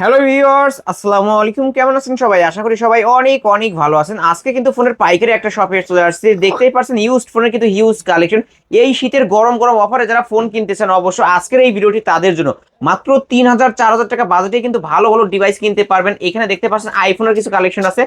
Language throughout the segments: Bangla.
হ্যালো ভিউয়ার্স আসসালামু আলাইকুম কেমন আছেন সবাই? আশা করি সবাই অনেক অনেক ভালো আছেন। আজকে কিন্তু ফোনের পাইকারি একটা শপে চলে আসছে। দেখতেই পারছেন ইউজড ফোনের কিন্তু হিউজ কালেকশন এই শীতের গরম গরম অফারে যারা ফোন কিনতে চান অবশ্য আজকের এই ভিডিওটি তাদের জন্য। মাত্র তিন হাজার, চার হাজার টাকা বাজেটে কিন্তু ভালো ভালো ডিভাইস কিনতে পারবেন। এখানে দেখতে পাচ্ছেন আইফোনের কিছু কালেকশন আছে।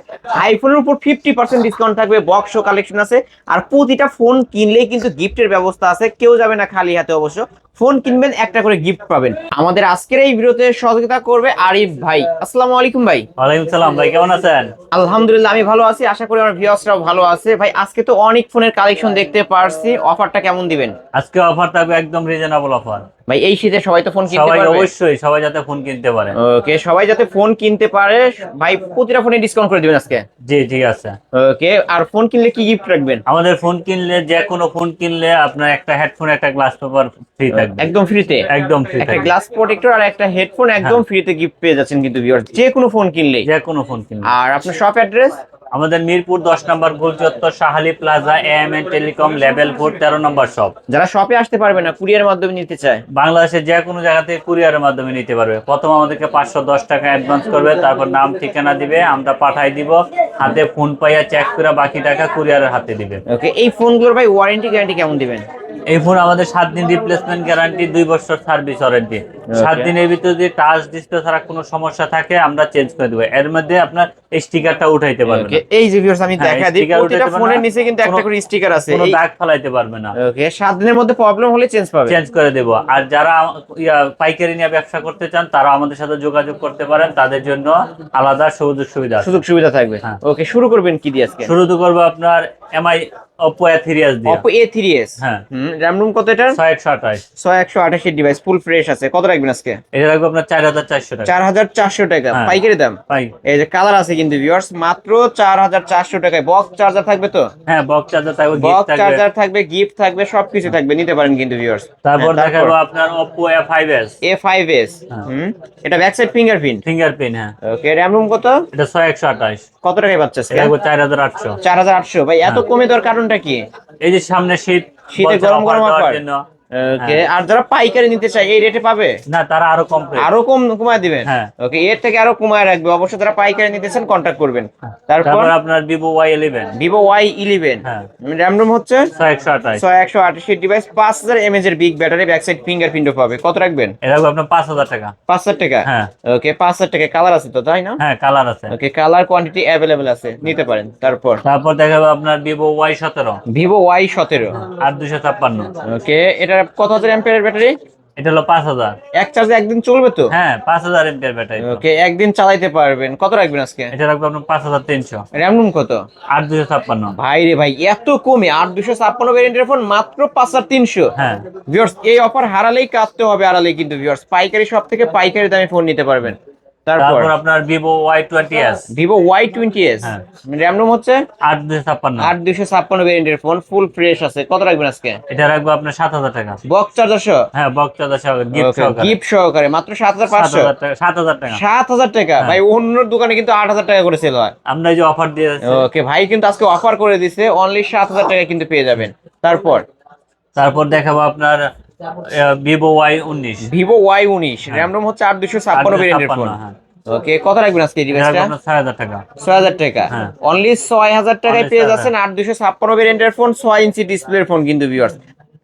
আইফোনের উপর ফিফটি পার্সেন্ট ডিসকাউন্ট থাকবে বক্সও কালেকশন আছে। আর প্রতিটা ফোন কিনলেই কিন্তু গিফটের ব্যবস্থা আছে। কেউ যাবে না খালি হাতে অবশ্য। ফোন কিনবেন, একটা করে গিফট পাবেন। আমাদের আজকের এই ভিডিওতে সহযোগিতা করবে আরিফ ভাই আসসালামু আলাইকুম ভাই। ওয়ালাইকুম সালাম ভাই কেমন আছেন? আলহামদুলিল্লাহ আমি ভালো আছি আশা করি আমার ভিউয়ার্সরাও ভালো আছে। ভাই আজকে তো অনেক ফোনের কালেকশন দেখতে পারছি। অফারটা কেমন দিবেন? আজকে অফার থাকবে একদম রিজনেবল অফার ভাই এই শীতে সবাই তো ফোন কিনতে সবাই অবশ্যই সবাই যাতে ফোন কিনতে পারে। ওকে সবাই যাতে ফোন কিনতে পারে ভাই প্রতিটা ফোনে ডিসকাউন্ট করে দিবেন আজকে? জি ঠিক আছে। ওকে আর ফোন কিনলে কি গিফট রাখবেন? আমাদের ফোন কিনলে যে কোনো ফোন কিনলে আপনার একটা হেডফোন একটা গ্লাস পেপার ফ্রি থাকবে। একদম ফ্রিতে একদম ফ্রি একটা গ্লাস প্রোটেক্টর আর একটা হেডফোন একদম ফ্রিতে গিফট পেয়ে যাচ্ছেন কিন্তু ভিউয়ার্স যে কোনো ফোন কিনলেই। যে কোনো ফোন কিনলে আর আপনার শপ অ্যাড্রেস আমাদের মিরপুর দশ নম্বর গোল চত্বর Sahali plaza M N telecom level four তেরো নম্বর শপ। যারা শপে আসতে পারবে না কুরিয়ার মাধ্যমে নিতে চায়। বাংলাদেশের যে কোনো জায়গা থেকে কুরিয়ারের মাধ্যমে নিতে পারবে। প্রথম আমাদেরকে পাঁচশো দশ টাকা অ্যাডভান্স করবে তারপর নাম ঠিকানা দিবে আমরা পাঠাই দিব। হাতে ফোন পাইয়া চেক করে বাকি টাকা কুরিয়ারের হাতে দিবে। ওকে এই ফোনগুলোর ভাই ওয়ারেন্টি গ্যারান্টি কেমন দিবেন? এই ফোন আমাদের সাত দিন রিপ্লেসমেন্ট গ্যারান্টি দুই বছর সার্ভিস ওয়ারেন্টি সাত দিনের ভিতরে যদি টাচ ডিসপ্লে ছাড়া কোনো সমস্যা থাকে আমরা চেঞ্জ করে দেবো। এর মধ্যে আপনার এই স্টিকারটা উঠাইতে পারবে ওকে না। এই যে ভিউয়ার্স আমি হ্যাঁ, দেখা দিই প্রতিটা ফোনের নিচে কিন্তু একটা করে স্টিকার আছে। কোনো দাগ ফেলাইতে পারবে না। ওকে সাত দিনের মধ্যে প্রবলেম হলে চেঞ্জ পাবে। চেঞ্জ করে দেব। আর যারা পাইকারি নিয়ে ব্যবসা করতে চান তারা আমাদের সাথে যোগাযোগ করতে পারেন। তাদের জন্য আলাদা সুযোগ সুবিধা সুযোগ সুবিধা থাকবে। হ্যাঁ। ওকে শুরু করবেন কি দিয়ে আজকে? শুরু তো করব আপনার Mi Oppo A three S দিয়ে। Oppo A3s হ্যাঁ। কত এটা ডিভাইস ফুল ফ্রেশ আছে। কত রাখবেন আজকে? এটা রাখব আপনার চার হাজার চারশো টাকা। চার হাজার চারশো টাকা। হ্যাঁ। পাইকারি দাম? এই যে কালার আছে কিন্তু ভিউয়ার্স মাত্র চার হাজার চারশো টাকায়। বক্স চার্জার থাকবে তো? হ্যাঁ বক্স চার্জার থাকবে বক্স চার্জার থাকবে। গিফট থাকবে সবকিছু থাকবে। নিতে পারেন কিন্তু ভিউয়ার্স তারপর দেখাবো আপনার এ ফাইভ এস হ্যাঁ। হুম এটা ব্যাক সাইড ফিঙ্গারপ্রিন্ট ফিঙ্গারপ্রিন্ট হ্যাঁ। ওকে র্যাম রুম কত? এটা ছয় একশো আঠাশ। কত টাকায় পাচ্ছে আজকে? চার হাজার আটশো। চার হাজার আটশো। ভাই এত হ্যাঁ। কমে দেওয়ার কারণটা কি এই যে সামনে শীত শীতে গরম গরম হয়। জন্য। ওকে আর যারা পাইকারি নিতে চায় এই রেটে পাবে? না তারা আরও কম আরও কম কমায় দিবেন? হ্যাঁ। ওকে এর থেকে আরও কমায় রাখবে। অবশ্যই যারা পাইকারি নিতেছেন কন্ট্যাক্ট করবেন। তারপর? তারপর আপনার Vivo Y eleven Vivo Y eleven হ্যাঁ। র্যাম রুম হচ্ছে ছয় একশো আঠাশ ডিভাইস পাঁচ হাজার এমএজ এর বিগ ব্যাটারি ব্যাক সাইড ফিঙ্গারপ্রিন্টও পাবে। কত রাখবেন? এটা আপনার পাঁচ হাজার টাকা। পাঁচ হাজার টাকা? হ্যাঁ। ওকে পাঁচ হাজার টাকা। কালার আছে তো তাই না? হ্যাঁ কালার আছে। ওকে কালার কোয়ান্টিটি অ্যাভেলেবেল আছে। নিতে পারেন। তারপর? তারপর দেখাবো আপনার ভিভো ওয়াই সতেরো। ভিভো ওয়াই সতেরো। আট দুশো ছাপ্পান্ন। ওকে এটা কত হাজার অ্যাম্পিয়ারের ব্যাটারি? এটা হলো পাঁচ হাজার। এক চার্জে একদিন চলবে তো? হ্যাঁ পাঁচ হাজার ব্যাটারি ওকে একদিন চালাইতে পারবেন। কত রাখবেন আজকে? এটা রাখব আপনার পাঁচ হাজার তিনশো। র্যাম রুম কত? আট দুশো ছাপ্পান্ন। ভাই রে ভাই এত কমে আট দুশো ছাপ্পান্ন ভ্যারিয়েন্টের ফোন মাত্র পাঁচ হাজার তিনশো। হ্যাঁ। ভিউয়ার্স এই অফার হারালেই কাটতে হবে আড়ালেই কিন্তু ভিউয়ার্স পাইকারি সব থেকে পাইকারি দামে ফোন নিতে পারবেন। তারপর? আপনার Vivo Y twenty S Vivo Y twenty S. RAM ROM হচ্ছে আট দুশো ছাপ্পান্ন। আট দুশো ছাপ্পান্ন ভ্যারিয়েন্টের ফোন ফুল ফ্রেশ আছে। কত রাখবেন আজকে? এটা রাখব আপনার সাত হাজার টাকা। বক্স চার্জার সহ? হ্যাঁ বক্স চার্জার সহকারে। গিফট সহকারে। মাত্র সাত হাজার পাঁচশো? সাত হাজার টাকা সাত হাজার টাকা। হ্যাঁ। ভাই অন্য দোকানে কিন্তু আট হাজার টাকা করে সেল হয়। আমরা এই যে অফার দিয়ে ওকে ভাই কিন্তু আজকে অফার করে দিছে। অনলি সাত হাজার টাকা কিন্তু পেয়ে যাবেন। তারপর? তারপর দেখাবো আপনার ভিভো ওয়াই উনিশ ভিভো ওয়াই উনিশ র্যাম রোম হচ্ছে আট দুশো ছাপ্পান্ন ভেরিয়েন্টের ফোন হ্যাঁ। ওকে কত রাখবেন আজকে ডিভাইসটা আপনার ছয় হাজার টাকা। ছয় হাজার টাকা। হ্যাঁ। অনলি ছয় হাজার টাকায় Only পেয়ে যাচ্ছেন আট দুশো ছাপ্পান্ন ভ্যারিয়েন্টের ফোন ছয় ইঞ্চি ডিসপ্লের ফোন কিন্তু ভিউয়ার্স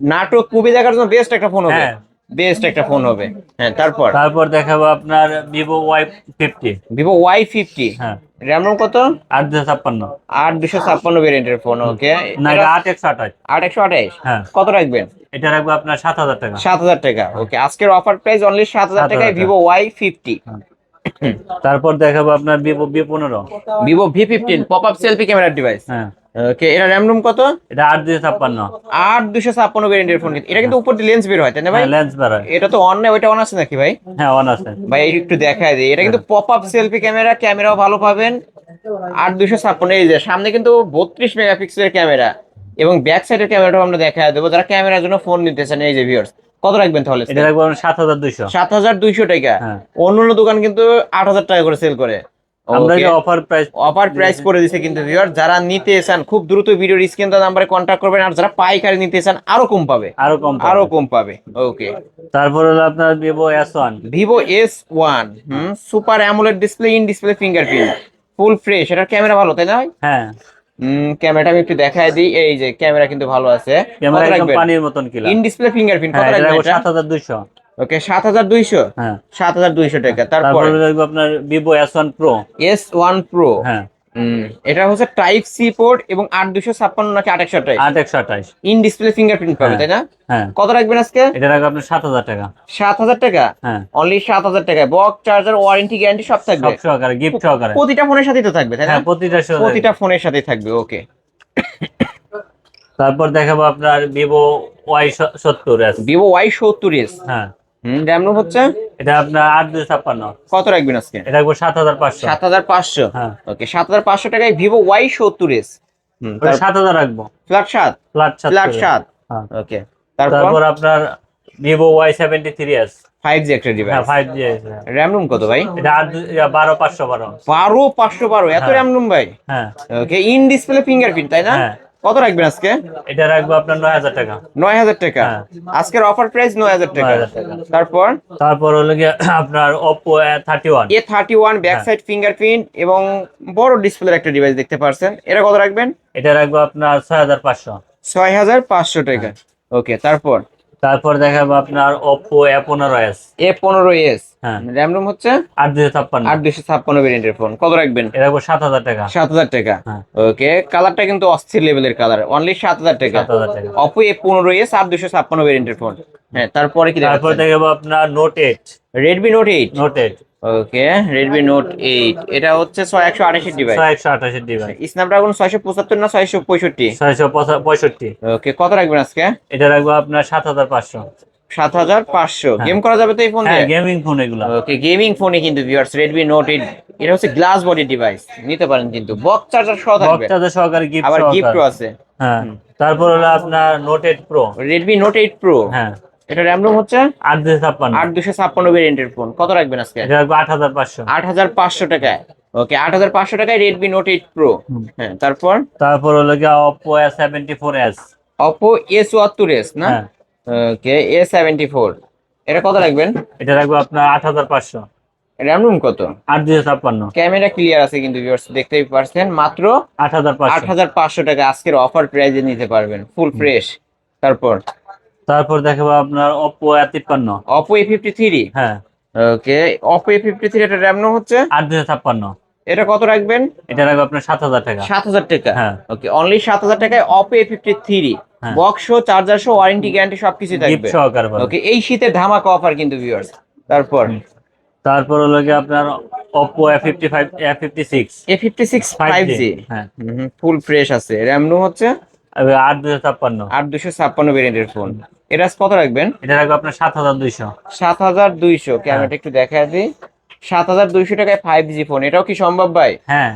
নাটক মুভি দেখার জন্য বেস্ট একটা ফোন হবে। হ্যাঁ। বেস্ট একটা ফোন হবে। হ্যাঁ তারপর? তারপর দেখাবো আপনার Vivo Y fifty Vivo Y fifty হ্যাঁ। র্যাম রোম কত? আট দুশো ছাপ্পান্ন। আট দুশো ছাপ্পান্ন ভ্যারিয়েন্টের ফোন ওকে না আট একশো আঠাশ। আট একশো আঠাইশ হ্যাঁ। কত রাখবেন? এটা রাখব আপনার সাত হাজার টাকা। সাত হাজার টাকা ওকে আজকের অফার প্রাইস অনলি সাত হাজার 7,000 টাকায় টাকা। ভিভো ওয়াই ফিফটি তারপর দেখাবো আপনার ভিভো বি পনেরো Vivo V fifteen pop up selfie ক্যামেরার ডিভাইস হ্যাঁ। ওকে এটা র্যাম রুম কত? এটা আট দুশো ছাপ্পান্ন। আট দুশো ছাপ্পান্ন ভ্যারিয়েন্টের ফোন এটা কিন্তু উপর দিয়ে লেন্স বের হয় তাই না ভাই? হ্যাঁ লেন্স বাড়ায় এটা তো অন না ওইটা অন আছে নাকি ভাই? হ্যাঁ অন আছে। ভাই একটু দেখায় দিই। এটা কিন্তু পপ আপ সেলফি ক্যামেরা ক্যামেরাও ভালো পাবেন। দুশো ছাপ্পান্ন এই যে সামনে কিন্তু বত্রিশ মেগাপিক্সেলের ক্যামেরা এবং ব্যাক সাইডের ক্যামেরাটাও আমরা দেখায় দেবো। যারা ক্যামেরার জন্য ফোন নিতে চান এই যে ভিউয়ার্স কত রাখবেন তাহলে? এটা রাখব আপনার সাত হাজার দুশো সাত হাজার দুইশো টাকা। হ্যাঁ। অন্য অন্য দোকান কিন্তু আট হাজার টাকা করে সেল করে। অফার প্রাইস করে দিছে কিন্তু ভিউয়ার যারা নিতে চান খুব দ্রুত ভিডিওর স্ক্রিন তো নম্বরে করবেন আর যারা পাইকারি নিতে চান আরও কম পাবে। আরও কম আরও কম পাবে। ওকে তারপর হলো আপনার Vivo S1 Vivo S1 hmm super amoled display in display fingerprint full fresh এটার ক্যামেরা ভালো তাই না হ্যাঁ। ক্যামেরাটা আমি একটু দেখাই দিই এই যে ক্যামেরা কিন্তু ভালো আছে। ক্যামেরা একদম পানির মতন কিলা ইন ডিসপ্লে ফিঙ্গারপ্রিন্ট কত হ্যাঁ, লাগবে 7200 ওকে সাত হাজার দুইশো? হ্যাঁ। সাত হাজার দুইশো টাকা। তারপর? তারপরে দেখব আপনার one pro S one pro হ্যাঁ। এটা হচ্ছে টাইপ সি পোর্ট এবং আট দুশো ছাপ্পান্ন নাকি আট একশো টাইপ আট একশো আঠাইশ ইন ডিসপ্লে ফিঙ্গারপ্রিন্ট পাবে হ্যাঁ। তাই না? হ্যাঁ। কত রাখবেন আজকে? এটা রাখব আপনার সাত হাজার টাকা। সাত হাজার টাকা? হ্যাঁ। অনলি সাত হাজার টাকায় বক্স চার্জার ওয়ারেন্টি গ্যারান্টি সব থাকবে। সব সহকারে গিফট সহকারে। প্রতিটা ফোনের সাথেই তো থাকবে তাই না? হ্যাঁ প্রতিটা। প্রতিটা ফোনের সাথেই থাকবে ওকে। তারপর দেখাবো আপনার ভিভো ওয়াই সত্তর এস ভিভো ওয়াই সত্তর এস হ্যাঁ। হুম র্যাম রোম হচ্ছে? এটা আপনার আট দুই ছাপ্পান্ন। কত রাখবেন আজকে? এটা রাখব সাত হাজার পাঁচশো। সাত হাজার পাঁচশো? হ্যাঁ। ওকে সাত হাজার পাঁচশো টাকায় ভিভো ওয়াই সত্তর এস সাত হাজার রাখব। ফ্ল্যাট সাত? ফ্ল্যাট সাত। ফ্ল্যাট সাত? হ্যাঁ। ওকে তারপর? তারপর আপনার Vivo Y seventy three S five G একটা device five G RAM ROM কত ভাই? এটা বারো পাঁচশো বারো। বারো পাঁচশো বারো এত। র্যাম রুম ভাই? হ্যাঁ। ওকে ইন ডিসপ্লে ফিঙ্গারপ্রিন্ট তাই না? হ্যাঁ। কত রাখবেন আজকে? এটা রাখব আপনার নয় হাজার টাকা। নয় হাজার টাকা। হ্যাঁ। আজকের অফার প্রাইস নয় হাজার টাকা। 9,000 টাকা। তারপর? তারপর হলো গিয়ে আপনার Oppo thirty one A thirty one back side fingerprint এবং বড় ডিসপ্লের একটা ডিভাইস দেখতে পারছেন। এটা কত রাখবেন? এটা রাখব আপনার ছয় হাজার পাঁচশো। ছয় হাজার পাঁচশো টাকা। ওকে তারপর? তারপর দেখাবো আপনার ওপো এ পনেরো এস এ পনেরো এস হ্যাঁ। র্যাম রুম হচ্ছে আট দুশো ছাপ্পান্ন। আট দুশো ছাপ্পান্ন ভেরিয়েন্টের ফোন কত রাখবেন? এটা রাখব সাত হাজার টাকা। সাত হাজার টাকা। হ্যাঁ। ওকে কালারটা কিন্তু অস্থির লেভেলের কালার অনলি সাত হাজার টাকা। সাত হাজার টাকা। অপো এ পনেরো এস আট দুশো ছাপ্পান্ন ভেরিয়েন্টের ফোন হ্যাঁ তারপরে কি তারপর দেখাবো আপনার note eight Redmi note eight note eight okay Redmi note eight এটা হচ্ছে ছয় একশো আঠাশি ডিভাইস ছয় একশো আঠাশের ডিভাইস স্ন্যাপড্রাগন ছয়শো পঁচাত্তর না ছয়শো পঁয়ষট্টি? ছয়শো পঁয়ষট্টি। ওকে কত রাখবেন আজকে? এটা রাখব আপনার সাত হাজার পাঁচশো। সাত হাজার পাঁচশো। হ্যাঁ। গেম করা যাবে তো এই ফোন হ্যাঁ গেমিং ফোন এগুলো। ওকে গেমিং ফোনে কিন্তু ভিউয়ার্স রেডমি নোট এইট এটা হচ্ছে গ্লাস বডি ডিভাইস নিতে পারেন কিন্তু। বক্স চার্জার সহ থাকবে। বক্তাদের সহকারে গিফট আবার গিফটও আছে। হ্যাঁ তারপর হলো আপনার note eight pro Redmi note eight pro হ্যাঁ। এটা র্যাম রোম হচ্ছে আট দুশো ছাপ্পান্ন। আট দুশো ছাপ্পান্ন ভেরিয়েন্টের ফোন কত রাখবেন আজকে? এটা রাখব আট হাজার পাঁচশো। আট হাজার পাঁচশো টাকায়। ওকে আট হাজার পাঁচশো টাকায় রেডমি নোট এইট প্রো হ্যাঁ তারপর? তারপর হলো গিয়ে Oppo A seventy four S Oppo A চুয়াত্তর এস না? ওকে এ সেভেন্টি ফোর এটা কত রাখবেন? এটা রাখব আপনার আট হাজার পাঁচশো। র্যাম রুম কত? আট দুশো ছাপ্পান্ন। ক্যামেরা ক্লিয়ার আছে কিন্তু ভিউয়ার্স দেখতেই পারছেন। মাত্র আট হাজার আট হাজার পাঁচশো টাকা। আজকের অফার প্রাইজে নিতে পারবেন। ফুল ফ্রেশ তারপর? তারপর দেখাবো আপনার ওপো এ তিপ্পান্ন Oppo A fifty three hmm okay Oppo A fifty three এটা র্যাম হচ্ছে? আট দুশো ছাপ্পান্ন। এটা কত রাখবেন? এটা রাখব আপনার সাত হাজার টাকা। সাত হাজার টাকা? হ্যাঁ। ওকে অনলি সাত হাজার টাকায় অপো এ ফিফটি থ্রি হ্যাঁ। বক্স শো চার্জার শো ওয়ারেন্টি গ্যারান্টি সবকিছু থাকবে। সহকারে ওকে এই শীতে ধামাকা অফার কিন্তু ভিউয়ার্স তারপর? তারপর হলো গিয়ে আপনার Oppo A fifty five A fifty six A fifty six five G হ্যাঁ ফুল ফ্রেশ আছে। র্যাম রোম হচ্ছে? আট দুশো ছাপ্পান্ন। আট দুশো ছাপ্পান্ন ভেরিয়েন্টের ফোন এটা কত রাখবেন? এটা রাখব আপনার সাত হাজার দুইশো। সাত হাজার দুইশো। ক্যামেরাটা একটু দেখা দিই। সাত হাজার দুইশো টাকায় ফাইভ জি ফোন এটাও কি সম্ভব ভাই? হ্যাঁ।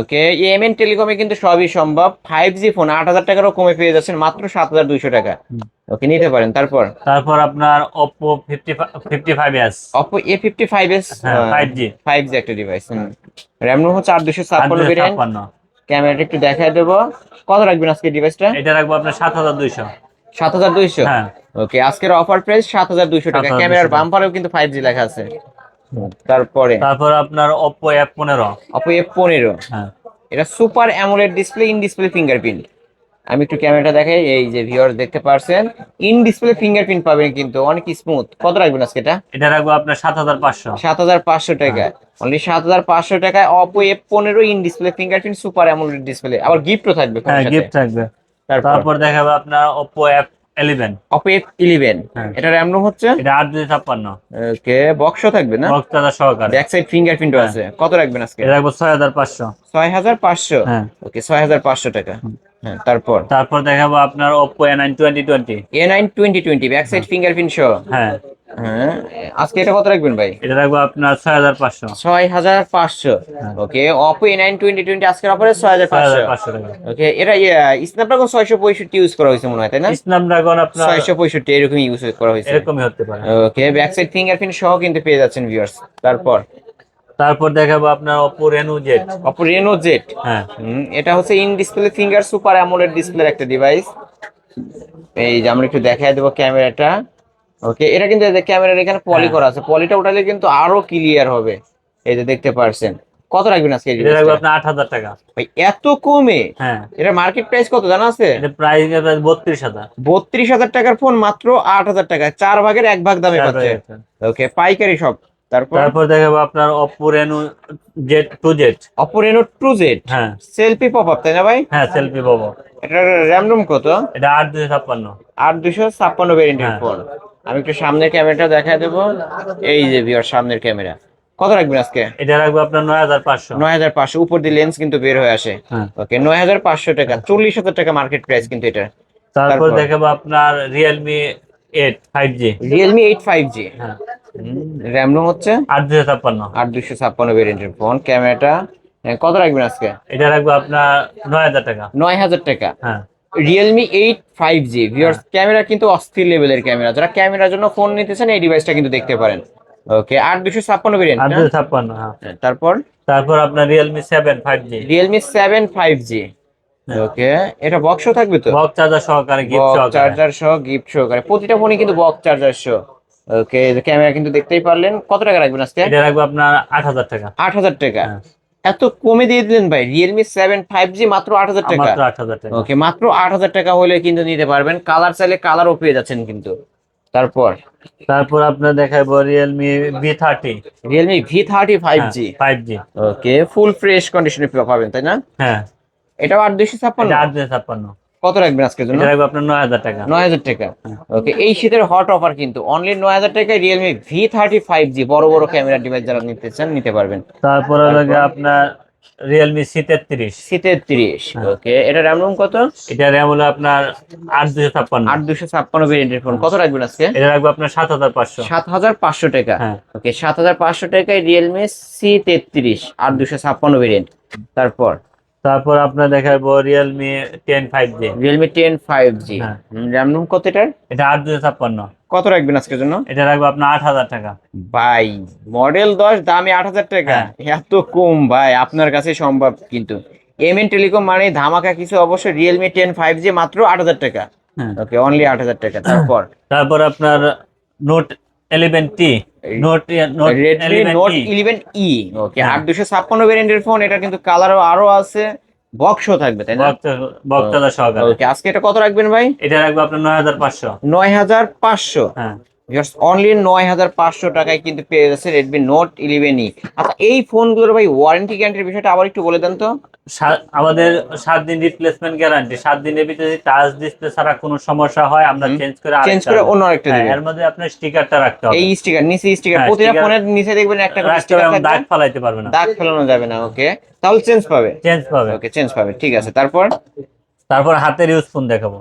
ওকে এমএন টেলিকমে কিন্তু সবই সম্ভব। ফাইভ জি ফোন আট হাজার টাকারও কমে পেয়ে যাচ্ছেন মাত্র সাত হাজার দুইশো টাকা। ওকে নিতে পারেন। তারপর? তারপর আপনার Oppo fifty fifty five S Oppo A fifty five S হ্যাঁ ফাইভ জি ফাইভ জি একটা ডিভাইস র্যাম রোম হচ্ছে আট দুশো ছাপ্পান্ন ভেরিয়েন্ট ছাপ্পান্ন। ক্যামেরাটা একটু দেখায় দেবো। কত রাখবেন আজকে ডিভাইসটা এটা রাখব আপনার সাত হাজার দুইশো। সাত হাজার দুইশো। হ্যাঁ। ওকে আজকের অফার প্রাইস সাত হাজার দুইশো টাকা। 7,200 ক্যামেরার। বাম্পারেও কিন্তু ফাইভ জি লেখা আছে। তারপরে? তারপর আপনার ওপো এফ পনেরো। অপো এফ পনেরো। হ্যাঁ। এটা super amoled display in display fingerprint আমি একটু ক্যামেরাটা দেখাই এই যে ভিউয়ার দেখতে পারছেন। ইন ডিসপ্লে ফিঙ্গারপ্রিন্ট পাবেন কিন্তু অনেক স্মুথ কত রাখবেন আজকে এটা? এটা রাখব আপনার সাত হাজার পাঁচশো। সাত হাজার পাঁচশো টাকা। অনলি সাত হাজার পাঁচশো টাকায় অপো এফ পনেরো in display fingerprint super amoled display আবার গিফটও থাকবে হ্যাঁ গিফট থাকবে। তারপর? দেখাবো আপনার Oppo F eleven Oppo F eleven হ্যাঁ। এটা র্যাম হচ্ছে? এটা আট দুশো ছাপ্পান্ন। ওকে বক্সও থাকবে না? বক্স দাদা সহকারে। ব্যাক সাইড ফিঙ্গারপ্রিন্টও হ্যাঁ। আছে। কত রাখবেন আজকে? এটা রাখব ছয় হাজার পাঁচশো। ছয় হাজার পাঁচশো? হ্যাঁ। ওকে ছয় হাজার পাঁচশো টাকা। হ্যাঁ তারপর? তারপর দেখাবো আপনার twenty A nine twenty twenty back side fingerprint সহ হ্যাঁ। হ্যাঁ। আজকে এটা কত রাখবেন ভাই? এটা রাখব আপনার ছয় হাজার পাঁচশো। ছয় হাজার পাঁচশো okay Oppo A nine twenty twenty আজকের অফারে ছয় হাজার পাঁচশো। ওকে এটা স্ন্যাপড্রাগন ছয়শো পঁয়ষট্টি ইউজ করা হয়েছে মনে হয় তাই না? স্ন্যাপড্রাগন আপনার ছয়শো পঁয়ষট্টি এরকম ইউজ করা হয়েছে। এরকমই হতে পারে। ওকে ব্যাক সাইড ফিঙ্গারপ্রিন্ট সহ কিন্তু পেয়ে যাচ্ছেন ভিউয়ার্স তারপর? তারপর দেখাবো আপনার Oppo Reno Z Oppo Reno Z হ্যাঁ। এটা হচ্ছে in display finger super amoled ডিসপ্লের একটা ডিভাইস এই যে আমরা একটু দেখাই দেবো ক্যামেরাটা ওকে এটা কিন্তু ক্যামেরার এখানে পলি হ্যাঁ। করা আছে। পলিটা উঠালে কিন্তু আরও ক্লিয়ার হবে। এই যে দেখতে পারছেন। কত রাখবেন আজকে এটা রাখব আট হাজার টাকা। ভাই এত কমে? হ্যাঁ। এটা মার্কেট প্রাইস কত জানা আছে? এটা প্রাইস বত্রিশ হাজার। বত্রিশ হাজার টাকার ফোন মাত্র আট হাজার টাকা। চার ভাগের এক ভাগ দামে পাচ্ছে। ওকে পাইকারি সব। তারপর? তারপর দেখাবো আপনার Oppo Reno Z 2Z Oppo Reno two Z হ্যাঁ। সেলফি পপ আপ তাই না ভাই? হ্যাঁ সেলফি পাবো এটা র্যাম রোম কত? এটা আট দুশো ছাপ্পান্ন। আট দুশো ছাপ্পান্ন ভেরিয়েন্টের। ফোন আমি একটু সামনের ক্যামেরাটা দেখাই দেবো। এই যে ভিওর সামনের ক্যামেরা। কত রাখবেন আজকে? এটা রাখব আপনার নয় হাজার পাঁচশো। নয় হাজার পাঁচশো। উপর দিয়ে লেন্স কিন্তু বের হয়ে আসে। হ্যাঁ। ওকে নয় হাজার পাঁচশো টাকা চল্লিশ হাজার টাকা মার্কেট প্রাইস কিন্তু এটা। তারপর? দেখাবো আপনার Realme eight five G Realme eight five G হ্যাঁ। র্যাম রোম হচ্ছে? আট দুশো ছাপ্পান্ন। আট দুশো ছাপ্পান্ন ভেরিয়েন্টের ফোন ক্যামেরাটা। কত রাখবেন আজকে? এটা রাখব আপনার নয় হাজার টাকা। নয় হাজার টাকা। হ্যাঁ। Realme eight five G viewers camera কিন্তু অস্থির লেভেলের ক্যামেরা। যারা ক্যামেরার জন্য ফোন নিতে চান এই ডিভাইসটা কিন্তু দেখতে পারেন। ওকে আট দুশো ছাপ্পান্ন ভেরিয়েন্ট আট দুশো ছাপ্পান্ন হ্যাঁ। তারপর? তারপর আপনার Realme seven five G Realme seven five G okay এটা বক্সও থাকবে তো? বক্স চার্জার সহকারে গিফট সহকারে। চার্জার সহ গিফট সহকারে। প্রতিটা ফোনে কিন্তু বক্স চার্জার সহ। ওকে ক্যামেরা কিন্তু দেখতেই পারলেন। কত টাকা রাখবেন আজকে? এটা রাখব আপনার আট হাজার টাকা। আট হাজার টাকা। হ্যাঁ। এত কমে দিয়ে দিলেন ভাই। রিয়েলমি সেভেন ফাইভ জি মাত্র আট হাজার টাকা। ওকে মাত্র আট হাজার টাকা হলে কিন্তু নিতে পারবেন। কালার চাইলে কালারও পেয়ে যাচ্ছেন কিন্তু। তারপর? তারপর আপনার দেখাবো Realme V thirty Realme V thirty five G five G okay full fresh কন্ডিশনে পাবেন তাই না? হ্যাঁ। এটাও আট দুশো ছাপ্পান্ন? আট দুশো ছাপ্পান্ন। কত রাখবেন আজকের জন্য? রাখব আপনার নয় হাজার টাকা। নয় হাজার টাকা। ওকে এই শীতের হট অফার কিন্তু অনলি নয় হাজার টাকায় Realme V thirty five G বড় বড় ক্যামেরা ডিভাইস যারা নিতে চান নিতে পারবেন। তারপরে আপনার রিয়েলমি সি তেত্রিশ। সি তেত্রিশ ওকে এটা র্যাম রোম কত? এটা র্যাম হলো আপনার আট দুশো ছাপ্পান্ন। আট দুশো ছাপ্পান্ন ভেরিয়েন্টের ফোন কত রাখবেন আজকে? এটা রাখব আপনার সাত হাজার পাঁচশো। সাত হাজার পাঁচশো টাকা। হ্যাঁ। ওকে সাত হাজার পাঁচশো টাকায় রিয়েলমি সি তেত্রিশ আট দুশো ছাপ্পান্ন ভেরিয়েন্ট তারপর? তারপর আপনার দেখাবো Realme ten five G Realme ten five G হ্যাঁ। র্যাম রোম কত এটার? এটা আট দুশো ছাপ্পান্ন। কত রাখবেন আজকের জন্য? এটা রাখব আপনার আট হাজার টাকা। ভাই মডেল দশ দামে আট হাজার টাকা। হ্যাঁ। এত কম ভাই আপনার কাছে সম্ভব কিন্তু। এম এন টেলিকম মানে ধামাকা কিছু অবশ্যই রিয়েলমি টেন ফাইভ জি মাত্র আট হাজার টাকা। হ্যাঁ। ওকে অনলি আট হাজার টাকা। তারপর? তারপর আপনার note eleven T Redmi eleven note eleven E okay. আট দুশো ছাপ্পান্ন ভেরিয়েন্টের ফোন এটা কিন্তু কালার আরও আছে বক্সও থাকবে তাই না? সহকারে ওকে আজকে এটা কত রাখবেন ভাই? এটা রাখব আপনার নয় হাজার পাঁচশো। নয় হাজার পাঁচশো। হ্যাঁ। অনলি নয় হাজার পাঁচশো টাকায় কিন্তু পেয়ে যাচ্ছে রেডমি নোট ইলেভেন ই আচ্ছা এই ফোনগুলোর ভাই ওয়ারেন্টি গ্যারান্টির বিষয়টা আবার একটু বলে দেন তো। আমাদের সাত দিন রিপ্লেসমেন্ট গ্যারান্টি সাত দিনের ভিতরে যদি টাচ ডিসপ্লে ছাড়া কোনো সমস্যা হয় আমরা চেঞ্জ করে চেঞ্জ করে অন্য আরেকটা হ্যাঁ, দিবেন এর মধ্যে আপনার স্টিকারটা রাখতে হবে। এই স্টিকার নিচে স্টিকার হ্যাঁ, প্রতিটা ফোনের নিচে দেখবেন একটা করে স্টিকার এবং দাগ ফালাইতে পারবে না। দাগ ফেলানো যাবে না ওকে তাহলে চেঞ্জ পাবে। চেঞ্জ পাবে। ওকে চেঞ্জ পাবে ঠিক আছে। তারপর? তারপর হাতের ইউজ ফোন দেখাবো।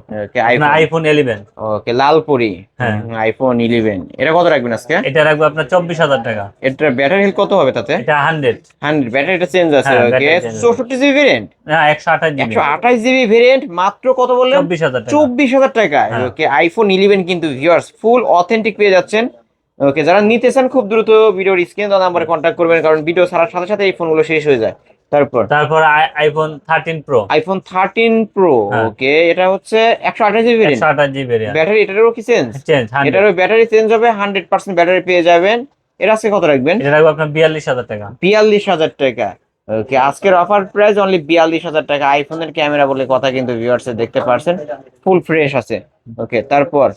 IPhone eleven okay Lalpuri. হ্যাঁ। আইফোন ইলেভেন এটা কত রাখবেন আজকে? এটা রাখব আপনার চব্বিশ হাজার টাকা। এটার ব্যাটারি হেলথ কত হবে তাতে? এটা হান্ড্রেড হান্ড্রেড ব্যাটারিটা চেঞ্জ আছে হ্যাঁ, ওকে battery চৌষট্টি জিবি ভেরিয়েন্ট হ্যাঁ একশো আঠাশ জিবি একশো আঠাশ জিবি ভেরিয়েন্ট মাত্র কত বললেন? চব্বিশ হাজার চব্বিশ হাজার টাকা হ্যাঁ। ওকে আইফোন ইলেভেন কিন্তু ভিউয়ার্স ফুল অথেন্টিক পেয়ে যাচ্ছেন। ওকে যারা নিতে চান খুব দ্রুত ভিডিওর স্ক্রিন নাম্বারে কন্ট্যাক্ট করবেন কারণ ভিডিও ছাড়ার সাথে সাথে এই ফোনগুলো শেষ হয়ে যায়। তারপর? তারপর iPhone thirteen pro iPhone thirteen pro. Okay এটা হচ্ছে একশো আঠাশ জিবি ভেরিয়েন্ট একশো আঠাশ জিবি ব্যাটারি এটারও কি চেঞ্জ চেঞ্জ এটারও ব্যাটারি চেঞ্জ হবে হান্ড্রেড পার্সেন্ট ব্যাটারি পেয়ে যাবেন। এর আজকে কত রাখবেন? এটা রাখব আপনার বিয়াল্লিশ হাজার টাকা। বিয়াল্লিশ হাজার টাকা। ওকে আজকের অফার প্রাইস অনলি বিয়াল্লিশ হাজার টাকা। আইফোনের ক্যামেরা বলে কথা কিন্তু ভিউয়ার্স দেখতে পারছেন। ফুল ফ্রেশ আছে। ওকে তারপর?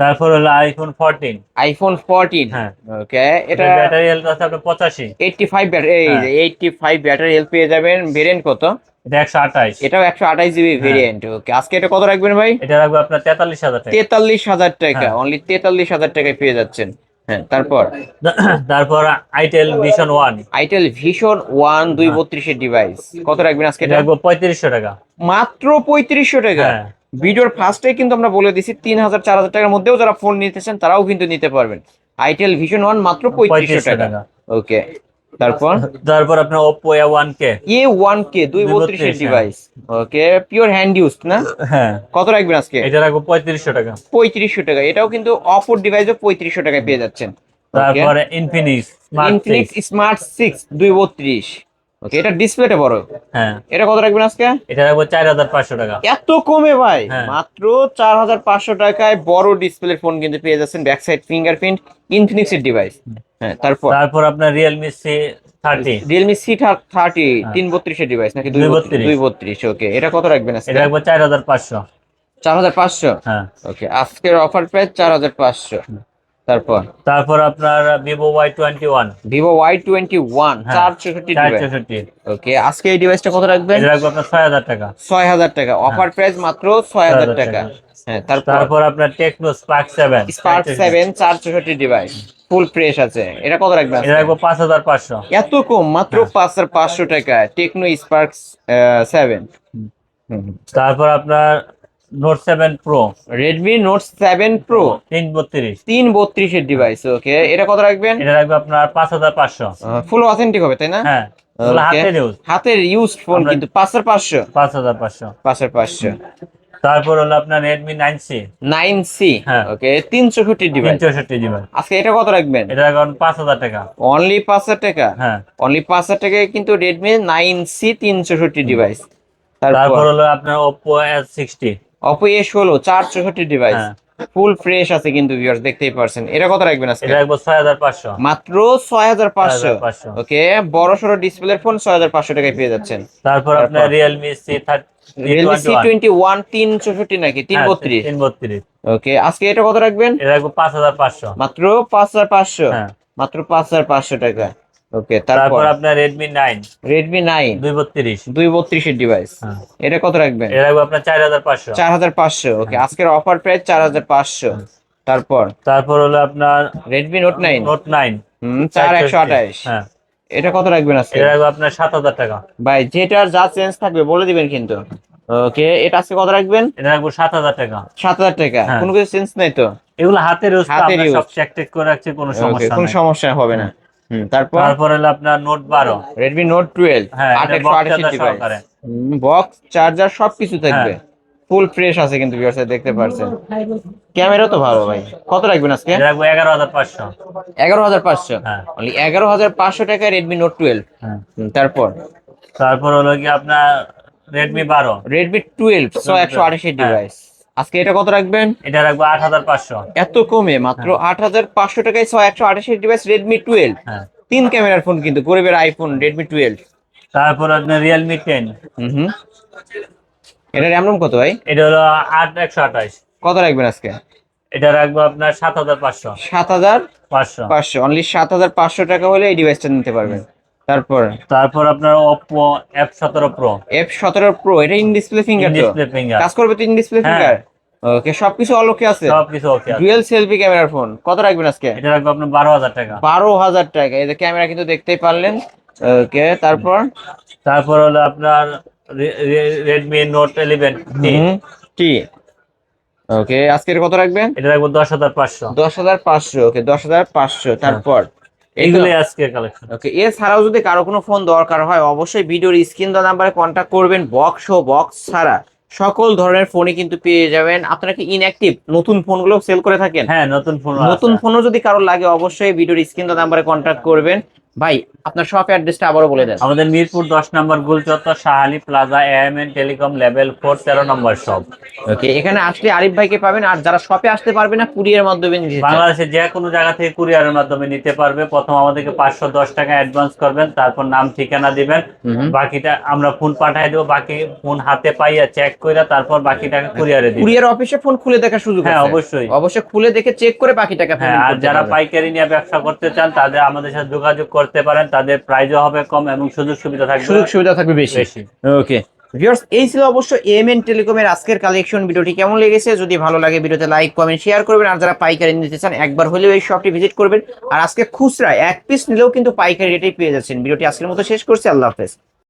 তারপর হলো আইফোন ফোরটিন আইফোন ফোরটিন হ্যাঁ। ওকে এটা ব্যাটারি হেলথ আছে আপনার পঁচাশি। এইটটি ফাইভ ব্যাটারি এই হ্যাঁ। এইটটি ফাইভ ব্যাটারি হেল্প পেয়ে যাবেন। ভেরিয়েন্ট কত? এটা একশো আঠাশ এটাও একশো আঠাশ জিবি হ্যাঁ। ভেরিয়েন্ট ওকে আজকে এটা কত রাখবেন ভাই? এটা রাখব আপনার তেতাল্লিশ হাজার টাকা। তেতাল্লিশ হাজার টাকা। হ্যাঁ। অনলি তেতাল্লিশ হাজার টাকায় পেয়ে যাচ্ছেন। হ্যাঁ তারপর? তারপর itel vision one itel vision one দুই হ্যাঁ। বত্রিশের ডিভাইস কত রাখবেন আজকে এটা রাখব পঁয়ত্রিশশো টাকা। মাত্র পঁয়ত্রিশশো টাকা। হ্যাঁ। ভিডিওর ফার্স্টে কিন্তু আমরা বলে দিছি তিন হাজার চার হাজার টাকার মধ্যেও যারা ফোন নিতে চান তারাও কিন্তু নিতে পারবেন। আইটেল ভিশন ওয়ান মাত্র পঁয়ত্রিশশো টাকা। ওকে তারপর? তারপর আপনার দুই দুই বত্রিশ, হ্যাঁ। Device okay pure hand use না? হ্যাঁ। কত রাখবেন আজকে? এটা রাখব পঁয়ত্রিশশো টাকা। পঁয়ত্রিশশো টাকা। এটাও কিন্তু অপর ডিভাইসও পঁয়ত্রিশশো টাকায় পেয়ে যাচ্ছেন। তারপরে ইনফিনিক্স ইনফিনিক্স স্মার্ট সিক্স দুই বত্রিশ। ওকে এটা ডিসপ্লেটা বড়। হ্যাঁ। এটা কত রাখবেন আজকে? এটা রাখব চার হাজার পাঁচশো টাকা। এত কমে ভাই। হ্যাঁ। মাত্র চার হাজার পাঁচশো টাকায় বড় ডিসপ্লে ফোন কিন্তু পেয়ে যাচ্ছেন ব্যাক সাইড ফিঙ্গারপ্রিন্ট ইনফিনিক্স এর ডিভাইস হ্যাঁ তারপর? তারপর আপনার Realme C thirty Realme C thirty তিন বত্রিশের ডিভাইস নাকি দুই 232 বত্রিশ। দুই বত্রিশ ওকে এটা কত রাখবেন আজকে? এটা রাখব চার হাজার পাঁচশো। চার হাজার পাঁচশো? হ্যাঁ। ওকে আজকের অফার প্রাইস চার হাজার পাঁচশো। তারপর? তারপর আপনার Vivo Y twenty one Vivo Y twenty one হ্যাঁ, চার চৌষট্টি ওকে আজকে এই ডিভাইসটা কত রাখবেন? রাখব আপনার ছয় হাজার টাকা। ছয় হাজার টাকা অফার প্রাইস মাত্র ছয় হাজার 6,000 টাকা। হ্যাঁ তারপর? আপনার Tecno Spark seven Spark seven চার চৌষট্টি ডিভাইস ফুল ফ্রেশ আছে। এটা কত রাখবেন এটা রাখব পাঁচ হাজার পাঁচশো। এত কম মাত্র হ্যাঁ। পাঁচ হাজার পাঁচশো টাকা টেকনো স্পার্ক সেভেন তারপর আপনার note seven pro Redmi note seven pro তিন বত্রিশ তিন বত্রিশের ডিভাইস ওকে এটা কত রাখবেন? এটা রাখব আপনার পাঁচ হাজার পাঁচশো। ফুল অথেন্টিক হবে তাই না? হ্যাঁ হাতের ইউজ ফোন আমরা- কিন্তু পাঁচ হাজার পাঁচশো। পাঁচ হাজার পাঁচশো। তারপর হলো আপনার Redmi nine C nine C হ্যাঁ। ওকে তিন চৌষট্টি তিন ডিভাইস চৌষট্টি জিবি আজকে এটা কত রাখবেন? এটা পাঁচ হাজার টাকা। অনলি পাঁচ হাজার টাকা? হ্যাঁ। অনলি পাঁচ হাজার টাকায় কিন্তু রেডমি নাইন সি তিন চৌষট্টি ডিভাইস তারপর? হলো আপনার Oppo S sixty Oppo A ষোলো চার চৌষট্টি ডিভাইস হ্যাঁ। ফুল ফ্রেশ আছে কিন্তু ভিউয়ার্স দেখতেই পারছেন। এটা কত রাখবেন আজকে? রাখব ছয় হাজার পাঁচশো। মাত্র ছয় হাজার পাঁচশো। 6,500 ওকে বড় ডিসপ্লের ফোন ছয় হাজার পাঁচশো টাকায় পেয়ে যাচ্ছেন। তারপর আপনার? Realme C thirty Realme C twenty one তিন চৌষট্টি নাকি? তিন বত্রিশ। তিন বত্রিশ। ওকে আজকে এটা কত রাখবেন? রাখব পাঁচ হাজার পাঁচশো। মাত্র পাঁচ হাজার পাঁচশো। হ্যাঁ। মাত্র পাঁচ হাজার পাঁচশো টাকা। ওকে তারপর? আপনার নাইন রেডমি নাইন দুই বত্রিশ। দুই বত্রিশের ডিভাইস এটা কত রাখবেন? এটা রাখব আপনার চার হাজার পাঁচশো। চার হাজার পাঁচশো। ওকে আজকের অফার প্রাইস চার হাজার পাঁচশো। তারপর? তারপর হলো আপনার Redmi note nine note nine হুম চার একশো আঠাইশ হ্যাঁ। এটা কত রাখবেন আজকে? এটা রাখব আপনার সাত হাজার টাকা। ভাই যেটার যা চেঞ্জ থাকবে বলে দিবেন কিন্তু। ওকে এটা আজকে কত রাখবেন? এটা রাখব সাত হাজার টাকা। সাত হাজার টাকা। হ্যাঁ। কোনো কিছু চেঞ্জ নাই তো? এগুলো হাতের ইউজ হাতের সব চেক টেক করে রাখছে কোনো সমস্যা কোনো সমস্যা হবে না। তারপর? তারপর হলো আপনার নোট বারো। রেডমি নোট টুয়েলভ হ্যাঁ ডিভাইস বক্স চার্জার সবকিছু থাকবে। হ্যাঁ। ফুল ফ্রেশ আছে কিন্তু ভিউয়ার্স দেখতে পারছেন। ক্যামেরা তো ভালো ভাই। কত রাখবেন আজকে? রাখব এগারো হাজার পাঁচশো। এগারো হাজার পাঁচশো? হ্যাঁ। অনলি এগারো হাজার পাঁচশো টাকা রেডমি নোট টুয়েলভ হ্যাঁ। তারপর? তারপর হলো কি আপনার রেডমি বারো। রেডমি টুয়েলভ ছয় হ্যাঁ। একশো আঠাশি ডিভাইস আজকে এটা কত রাখবেন? এটা রাখব আট হাজার পাঁচশো। এত কমে মাত্র আট হাজার পাঁচশো টাকায় ছয় একশো আঠাশি ডিভাইস রেডমি টুয়েলভ হ্যাঁ। তিন ক্যামেরার ফোন কিন্তু গরিবের আইফোন রেডমি টুয়েলভ তারপর আপনার রিয়েলমি টেন হুম হুম। এটা র্যাম রোম কত ভাই? এটা হলো আট একশো আঠাশ। কত রাখবেন আজকে? এটা রাখব আপনার সাত হাজার পাঁচশো। সাত হাজার পাঁচশো। পাঁচশো। অনলি সাত হাজার পাঁচশো টাকা হলে এই ডিভাইসটা নিতে পারবেন। তারপর? তারপর আপনার সতেরো প্রো এফ সতেরো প্রো এটা ইন ডিসপ্লে ফিঙ্গার তো? ডিসপ্লে ফিঙ্গার কাজ করবে তো ইন ডিসপ্লে। ফিঙ্গার ওকে সবকিছু অলোকে আছে? সব কিছু ওকে আছে। ডুয়েল সেলফি ক্যামেরার ফোন কত রাখবেন আজকে? এটা রাখব আপনার বারো হাজার টাকা। বারো হাজার টাকা এই যে ক্যামেরা কিন্তু দেখতেই পারলেন। ওকে তারপর? তারপর হলো আপনার Redmi note eleven T okay আজকের কত রাখবেন? এটা রাখব দশ হাজার পাঁচশো। দশ হাজার পাঁচশো ওকে দশ হাজার পাঁচশো। তারপর? এইগুলোই আজকে কালেকশন ওকে এছাড়াও যদি কারও কোনো ফোন দরকার হয় অবশ্যই ভিডিওর স্ক্রিন দেওয়া নাম্বারে কন্ট্যাক্ট করবেন। বক্স ও বক্স ছাড়া সকল ধরনের ফোনই কিন্তু পেয়ে যাবেন। আপনারা কি ইনঅ্যাক্টিভ নতুন ফোনগুলো সেল করে থাকেন? হ্যাঁ নতুন ফোন নতুন ফোনও যদি কারও লাগে অবশ্যই ভিডিওর স্ক্রিন দেওয়া নাম্বারে কন্ট্যাক্ট করবেন। ভাই আপনার শপ অ্যাড্রেসটা আবারও বলে দেন। আমাদের মিরপুর দশ নম্বর Golchattar Shahali plaza AMN telecom level four তেরো নম্বর শপ ওকে এখানে আসলে আরিফ ভাইকে পাবেন আর যারা শপে আসতে পারবে না কুরিয়ার মাধ্যমে নিতে চান। বাংলাদেশের যে কোনো জায়গা থেকে কুরিয়ারের মাধ্যমে নিতে পারবে। প্রথম আমাদেরকে পাঁচশো দশ টাকা অ্যাডভান্স করবেন তারপর নাম ঠিকানা দিবেন। বাকিটা আমরা ফোন পাঠাই দেবো বাকি ফোন হাতে পাইয়া চেক করে তারপর বাকি টাকা কুরিয়ারে দিবেন। কুরিয়ার অফিসে ফোন খুলে দেখার সুযোগ হ্যাঁ, অবশ্যই। অবশ্যই খুলে দেখে চেক করে বাকি টাকা হ্যাঁ আর যারা পাইকারি নিয়ে ব্যবসা করতে চান তাদের আমাদের সাথে যোগাযোগ করতে পারেন তাদের প্রাইজও হবে কম এবং সুযোগ সুবিধা থাকবে সুযোগ সুবিধা থাকবে বেশি। ওকে ভিউয়ার্স এই ছিল অবশ্য এমএন টেলিকমের আজকের কালেকশন ভিডিওটি কেমন লেগেছে? যদি ভালো লাগে ভিডিওতে লাইক কমেন্ট শেয়ার করবেন। আর যারা পাইকারি নিতে চান একবার হলেও এই শপটি ভিজিট করবেন। আর আজকে খুচরা এক পিস নিলেও কিন্তু পাইকারি রেটেই পেয়ে যাচ্ছেন। ভিডিওটি আজকের মতো শেষ করছি। আল্লাহ হাফেজ।